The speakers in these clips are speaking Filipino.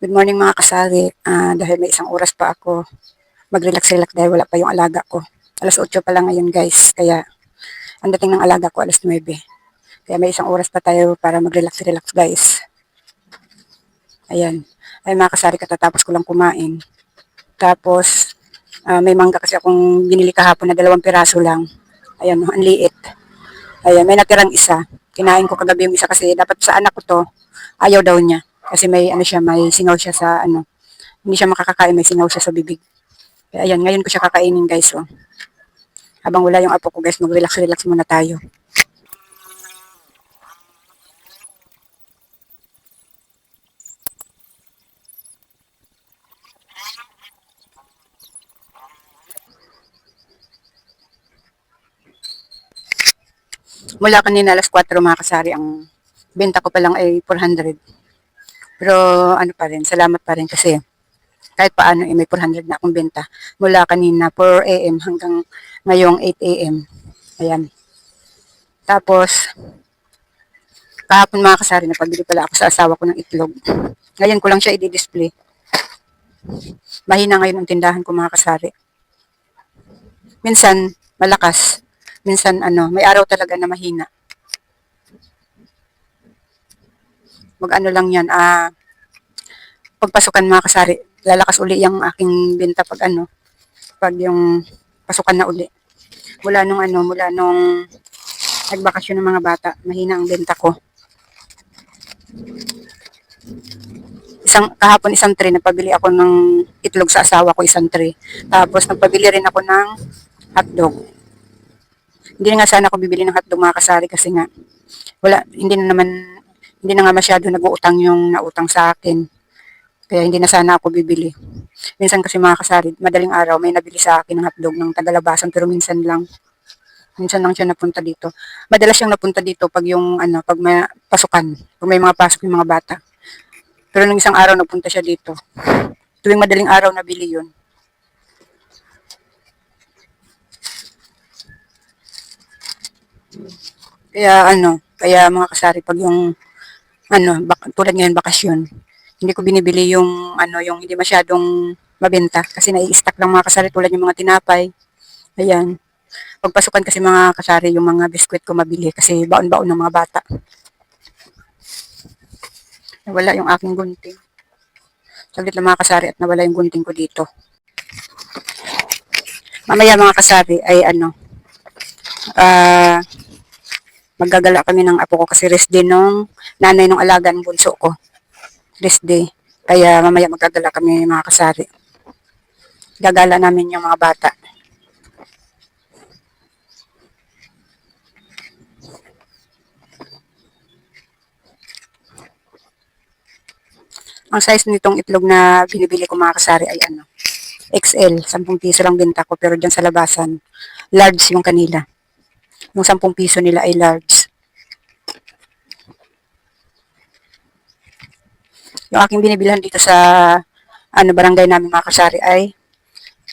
Good morning mga kasari. Ah, dahil may isang oras pa ako, mag-relax-relax dahil wala pa yung alaga ko. Alas 8 pa lang ngayon guys, kaya ang dating ng alaga ko alas 9. Kaya may isang oras pa tayo para mag-relax-relax guys. Ayan. Ay mga kasari, katatapos ko lang kumain. Tapos, ah, may mangga kasi akong binili kahapon na dalawang piraso lang. Ayan, ang liit. Ayan, may natirang isa. Kinain ko kagabi yung isa kasi dapat sa anak ko to, ayaw daw niya. Kasi may ano siya, may singaw siya sa ano. Hindi siya makakakain, may singaw siya sa bibig. Kaya ayan, ngayon ko siya kakainin guys. Oh. Habang wala yung apo ko guys, mag-relax-relax muna tayo. Mula kanina alas 4 mga kasari, ang benta ko pa lang ay 400. Pero ano pa rin, salamat pa rin kasi kahit paano eh, may 400 na akong benta. Mula kanina 4 a.m. hanggang ngayong 8 a.m. Ayan. Tapos, kahapon mga kasari, napabili pala ako sa asawa ko ng itlog. Ngayon ko lang siya i-display. Mahina ngayon ang tindahan ko mga kasari. Minsan, malakas. Minsan, ano, may araw talaga na mahina. Mag ano lang yan, ah, pagpasukan mga kasari, lalakas uli yung aking benta pag ano, pag yung pasukan na uli. Mula nung ano, mula nung nagbakasyon ng mga bata, mahina ang benta ko. Isang, kahapon isang tray, nagpabili ako ng itlog sa asawa ko, isang tray. Tapos nagpabili rin ako ng hotdog. Hindi nga sana ako bibili ng hotdog mga kasari kasi nga, wala, hindi na naman, hindi na nga masyado nag-uutang yung nautang sa akin. Kaya hindi na sana ako bibili. Minsan kasi mga kasari, madaling araw may nabili sa akin ng hotdog ng tagalabasan pero minsan lang. Minsan lang siya napunta dito. Madalas siyang napunta dito pag yung ano, pag may pasukan, pag may mga pasok yung mga bata. Pero nung isang araw nagpunta siya dito. Tuwing madaling araw nabili yun. Kaya ano, kaya mga kasari pag yung ano, bak- tulad ngayon bakasyon, hindi ko binibili yung ano, yung hindi masyadong mabenta kasi nai-stack lang mga kasari tulad yung mga tinapay. Ayan. Pagpasukan kasi mga kasari yung mga biskwit ko mabili kasi baon-baon ng mga bata. Nawala yung aking gunting. Saglit lang mga kasari at nawala yung gunting ko dito. Mamaya mga kasari ay ano, ah, maggagala kami ng apo ko kasi rest day nung nanay nung alaga ng bunso ko. Rest day. Kaya mamaya maggagala kami mga kasari. Gagala namin yung mga bata. Ang size nitong itlog na binibili ko mga kasari ay ano, XL, 10 piso lang benta ko pero dyan sa labasan, large yung kanila. Yung 10 piso nila ay large. Yung aking binibilhan dito sa ano barangay namin mga kasari ay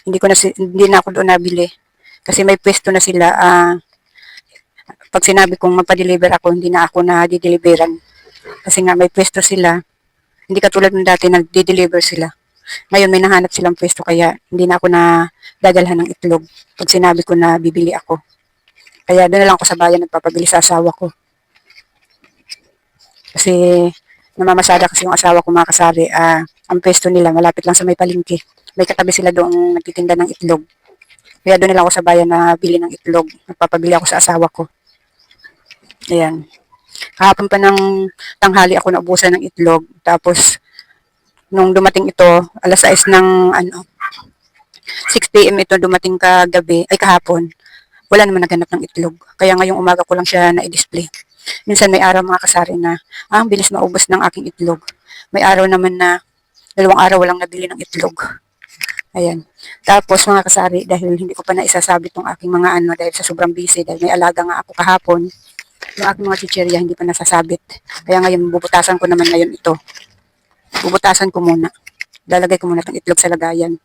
hindi ko na hindi na ako doon nabili. Kasi may pwesto na sila ah pag sinabi kong magpa-deliver ako hindi na ako na dideliveran kasi nga may pwesto sila. Hindi katulad ng dati nagde-deliver sila. Ngayon may nahanap silang pwesto kaya hindi na ako na dadalhan ng itlog pag sinabi ko na bibili ako kaya na lang ako sa bayan nagpapabili sa asawa ko kasi namamasada kasi yung asawa ko mga kasari, ah, ang pwesto nila malapit lang sa may palengke. May katabi sila doong nagtitinda ng itlog. Kaya doon nila ako sa bayan na bili ng itlog. Nagpapabili ako sa asawa ko. Ayan. Kahapon pa ng tanghali ako naubusan ng itlog. Tapos, nung dumating ito, alas 6 ng ano, 6 p.m. ito dumating kagabi, ay kahapon, wala naman naganap ng itlog. Kaya ngayong umaga ko lang siya na-display. Minsan may araw mga kasari na, ah, ang bilis maubos ng aking itlog. May araw naman na, dalawang araw walang nabili ng itlog. Ayan. Tapos mga kasari, dahil hindi ko pa naisasabit tong aking mga ano, dahil sa sobrang busy, dahil may alaga nga ako kahapon, yung aking mga chicherya hindi pa nasasabit. Kaya ngayon, bubutasan ko naman ngayon ito. Bubutasan ko muna. Lalagay ko muna itong itlog sa lagayan.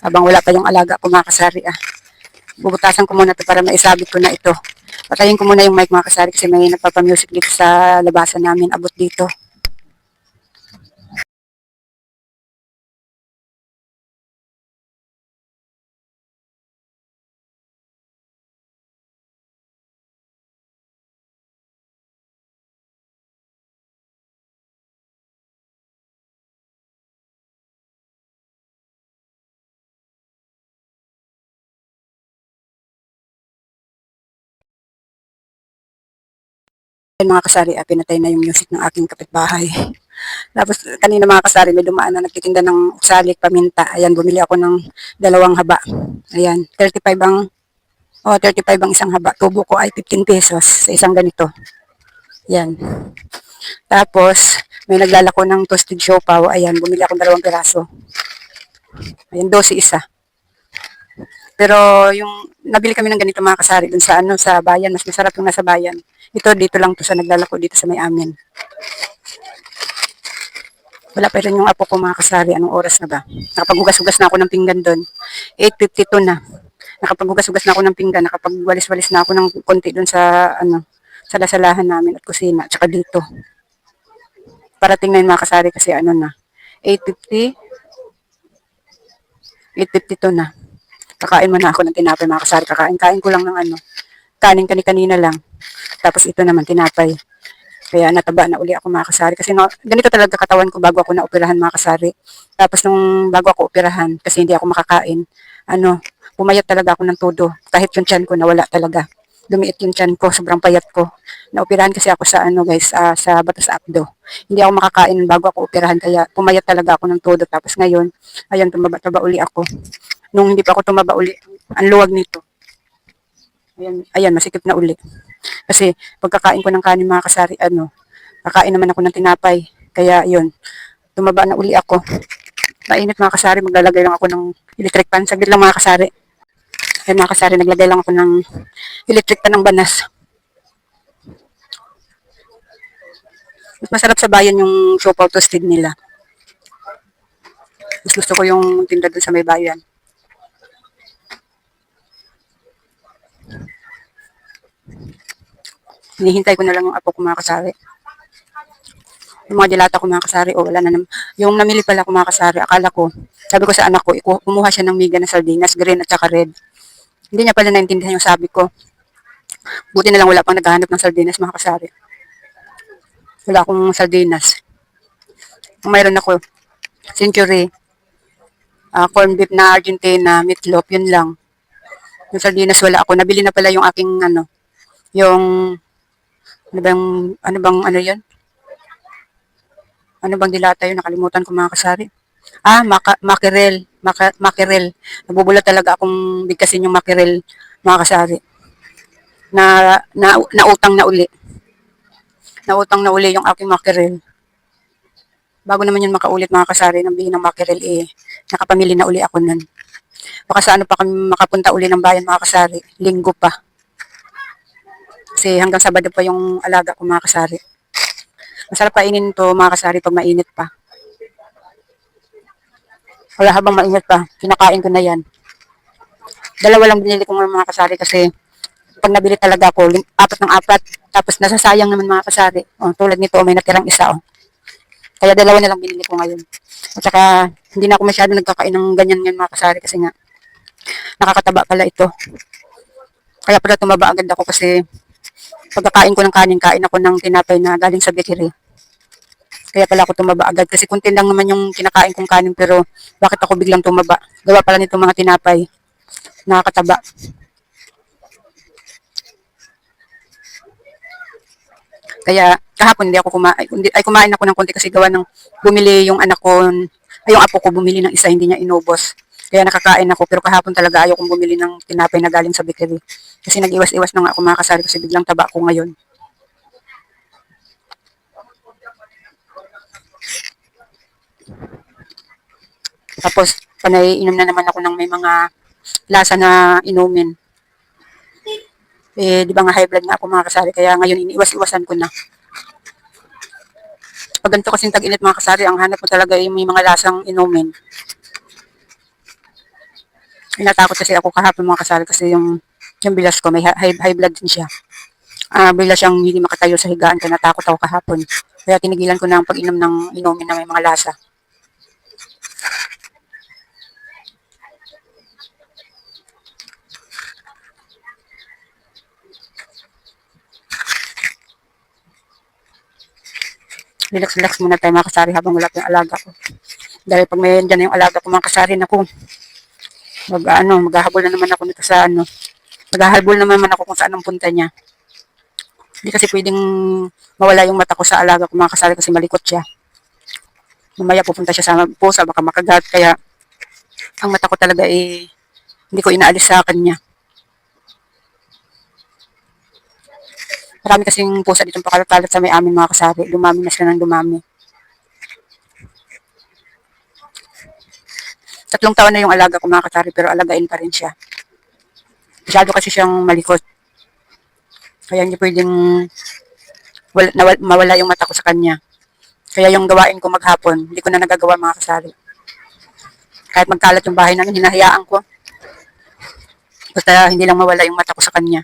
Habang wala pa yung alaga ko mga kasari ah. Bubutasan ko muna to para maisabit ko na ito. Patayin ko muna yung mic mga kasari kasi may nagpapamusic dito sa labasan namin. Abot dito. Ayun, mga kasari, ah, pinatay na yung music ng aking kapitbahay. Tapos kanina mga kasari, may dumaan na nagtitinda ng salik, paminta. Ayan, bumili ako ng dalawang haba. Ayan, 35 ang, oh, 35 ang isang haba. Tubo ko ay 15 pesos sa isang ganito. Ayan. Tapos, may naglalako ng toasted siopaw. Ayan, bumili ako ng dalawang piraso. Ayan, 12 isa. Pero yung nabili kami ng ganito mga kasari dun sa ano sa bayan, mas masarap yung nasa bayan. Ito dito lang to sa naglalako dito sa may amin. Wala pa rin yung apo ko mga kasari. Anong oras na ba? Nakapaghugas-hugas na ako ng pinggan doon. 8.52 na. Nakapaghugas-hugas na ako ng pinggan. Nakapagwalis-walis na ako ng konti doon sa ano sa lasalahan namin at kusina. Tsaka dito. Parating na yung mga kasari kasi ano na. 8.50 8.52 na. Kakain muna ako ng tinapay mga kasari. Kakain-kain ko lang ng ano. Kanin kani-kanina lang. Tapos ito naman tinapay. Kaya nataba na uli ako mga kasari. Kasi no, ganito talaga katawan ko bago ako naoperahan mga kasari. Tapos nung bago ako operahan, kasi hindi ako makakain, ano, pumayat talaga ako ng todo. Kahit yung tiyan ko nawala talaga. Lumiit yung tiyan ko, sobrang payat ko. Naoperahan kasi ako sa ano guys, ah, sa Batas Abdo. Hindi ako makakain bago ako operahan, kaya pumayat talaga ako ng todo. Tapos ngayon, ayan, tumaba-taba uli ako. Nung hindi pa ako tumaba uli, ang luwag nito. Ayan, ayan, masikip na uli. Kasi pagkakain ko ng kanin mga kasari, ano, kakain naman ako ng tinapay. Kaya yun, tumaba na uli ako. Mainit mga kasari, maglalagay lang ako ng electric pan. Saglit lang mga kasari. Ayan mga kasari, naglagay lang ako ng electric pan ng banas. Mas masarap sa bayan yung siopaw toasted nila. Mas gusto ko yung tinda doon sa may bayan. Hinihintay ko na lang yung apo ko mga kasari. Yung mga dilata ko mga kasari, o wala na naman. Yung namili pala ko mga kasari, akala ko, sabi ko sa anak ko, kumuha siya ng miga na sardinas, green at saka red. Hindi niya pala naintindihan yung sabi ko. Buti na lang wala pang naghahanap ng sardinas mga kasari. Wala akong sardinas. Mayroon ako, century, ah, corned beef na Argentina, meatloaf, yun lang. Yung sardinas wala ako. Nabili na pala yung aking ano, yung ano bang ano bang ano 'yon? Ano bang dilata 'yun? Nakalimutan ko mga kasari. Ah, maka, mackerel, maka, mackerel. Nabubulat talaga akong bigkasin yung mackerel mga kasari. Na, na nautang na uli. Nautang na uli yung aking mackerel. Bago naman yun makaulit mga kasari ng bihin ng mackerel eh, nakapamili na uli ako nun. Baka sa ano pa kami makapunta uli ng bayan mga kasari, linggo pa. Kasi hanggang Sabado pa yung alaga ko mga kasari. Masarap kainin to mga kasari pag mainit pa. Wala habang mainit pa, kinakain ko na yan. Dalawa lang binili ko mga kasari kasi pag nabili talaga ako, apat ng apat, tapos nasasayang naman mga kasari. O, tulad nito, may natirang isa. Oh. Kaya dalawa na lang binili ko ngayon. At saka, hindi na ako masyado nagkakain ng ganyan ngayon mga kasari kasi nga, nakakataba pala ito. Kaya pala tumaba agad ako kasi pagkakain ko ng kanin, kain ako ng tinapay na galing sa bakery. Kaya pala ako tumaba agad kasi kunti lang naman yung kinakain kong kanin pero bakit ako biglang tumaba? Gawa pala nito mga tinapay. Nakakataba. Kaya kahapon hindi ako kumain, ay kumain ako ng konti kasi gawa ng bumili yung anak ko, ay yung apo ko bumili ng isa, hindi niya inubos. Kaya nakakain ako, pero kahapon talaga ayaw kong bumili ng tinapay na galing sa bakery. Kasi nag-iwas-iwas na nga ako mga kasi biglang taba ako ngayon. Tapos, panay inom na naman ako ng may mga lasa na inumin. Eh, di ba nga high blood nga ako mga kasari, kaya ngayon iniiwas-iwasan ko na. Pag ganito kasing tag-init mga kasari, ang hanap mo talaga ay may mga lasang inumin. Pinatakot kasi ako kahapon mga kasari kasi yung, yung bilas ko, may hi- high, high blood din siya. Ah, bigla siyang hindi makatayo sa higaan kaya natakot ako kahapon. Kaya tinigilan ko na ang pag-inom ng inumin na may mga lasa. Relax-relax muna tayo mga kasari habang wala yung alaga ko. Dahil pag may dyan na yung alaga ko mga kasari na ko, mag ano, maghahabol na naman ako nito sa ano. Maghahabol naman man ako kung saan ang punta niya. Hindi kasi pwedeng mawala yung mata ko sa alaga ko mga kasari kasi malikot siya. Mamaya pupunta siya sa pusa, baka makagat. Kaya ang mata ko talaga eh, hindi ko inaalis sa kanya. Marami kasing pusa dito pakalat-kalat sa may amin mga kasari. Dumami na sila ng dumami. Tatlong taon na yung alaga ko mga kasari pero alagain pa rin siya. Masyado kasi siyang malikot. Kaya hindi pwedeng wala, nawal- mawala yung mata ko sa kanya. Kaya yung gawain ko maghapon, hindi ko na nagagawa mga kasari. Kahit magkalat yung bahay namin, hinahayaan ko. Basta hindi lang mawala yung mata ko sa kanya.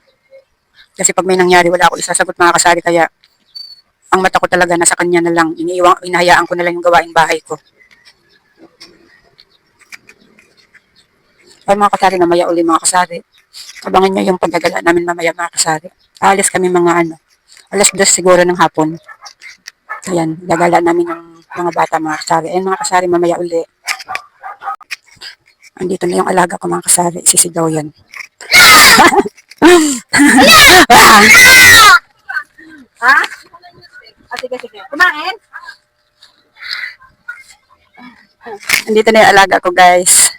Kasi pag may nangyari, wala ako isasagot mga kasari. Kaya ang mata ko talaga nasa kanya na lang. Iniiwang, inahayaan ko na lang yung gawain bahay ko. Ay mga kasari, mamaya uli mga kasari. Abangan nyo yung paggagala namin mamaya mga kasari. Alis kami mga ano, alas dos siguro ng hapon. Ayan, gagala namin yung mga bata mga kasari. Ayan mga kasari, mamaya uli. Andito na yung alaga ko mga kasari. Sisigaw yan. ha? Ah, sige, sige. Kumain? Andito na yung alaga ko guys.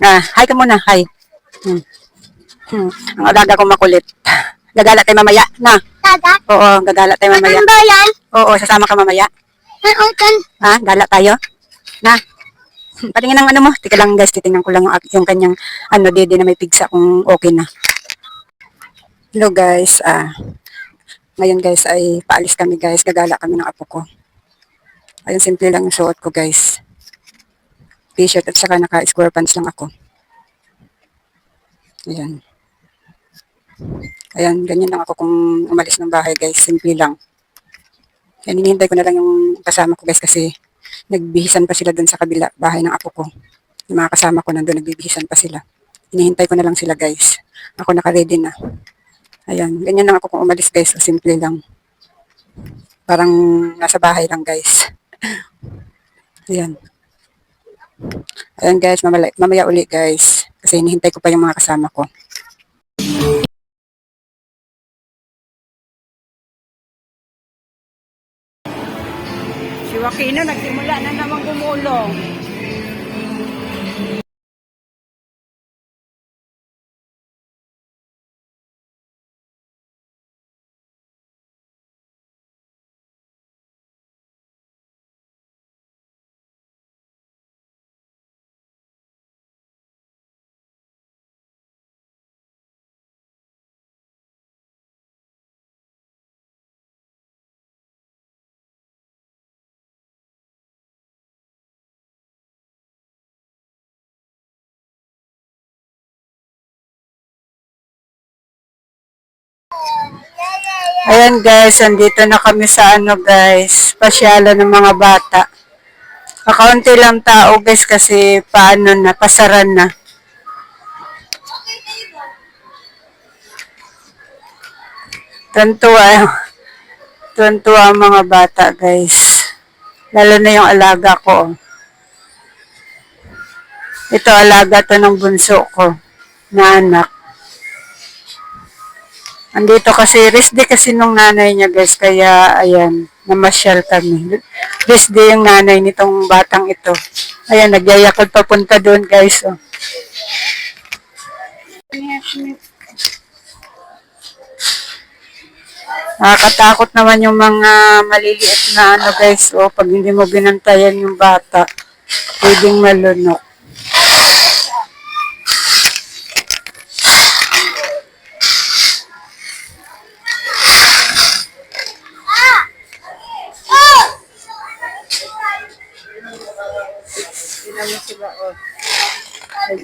Ah, hi ka muna, hi. Hmm. Hmm. Ang alaga ko makulit. Gagala tayo mamaya, na? Dagat? Oo, gagala tayo mamaya. Ano ba yan? Oo, sasama ka mamaya. Ano kan? Ha? Gala tayo? Na? Patingin ng ano mo. Tika lang guys, titingnan ko lang yung, yung kanyang ano, dede na may pigsa kung okay na. Hello guys, ah, ngayon guys ay paalis kami guys, gagala kami ng apo ko. Ayun, simple lang yung suot ko guys. T-shirt at saka naka-square pants lang ako. Ayan. Ayan, ganyan lang ako kung umalis ng bahay guys, simple lang. Yan, hinihintay ko na lang yung kasama ko guys kasi nagbihisan pa sila dun sa kabila bahay ng apo ko. Yung mga kasama ko nandun, nagbibihisan pa sila. Hinihintay ko na lang sila guys. Ako naka-ready na. Ayan, ganyan lang ako kung umalis guys. So, simple lang. Parang nasa bahay lang guys. Ayan. Ayan guys, mamaya, mamaya uli guys. Kasi hinihintay ko pa yung mga kasama ko. Si Joaquino nagsimula na naman gumulong. Ayan guys, andito na kami sa ano guys, pasyala ng mga bata. Kakaunti lang tao guys kasi paano na, pasaran na. Tuntua, tuntua ang mga bata guys. Lalo na yung alaga ko. Ito alaga to ng bunso ko na anak. Andito kasi, rest day kasi nung nanay niya guys, kaya ayan, namasyal kami. Rest day yung nanay nitong batang ito. Ayan, nagyayakod papunta doon guys. Oh. Nakakatakot naman yung mga maliliit na ano guys, oh, pag hindi mo binantayan yung bata, pwedeng malunok.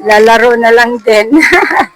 Lalaro na lang din.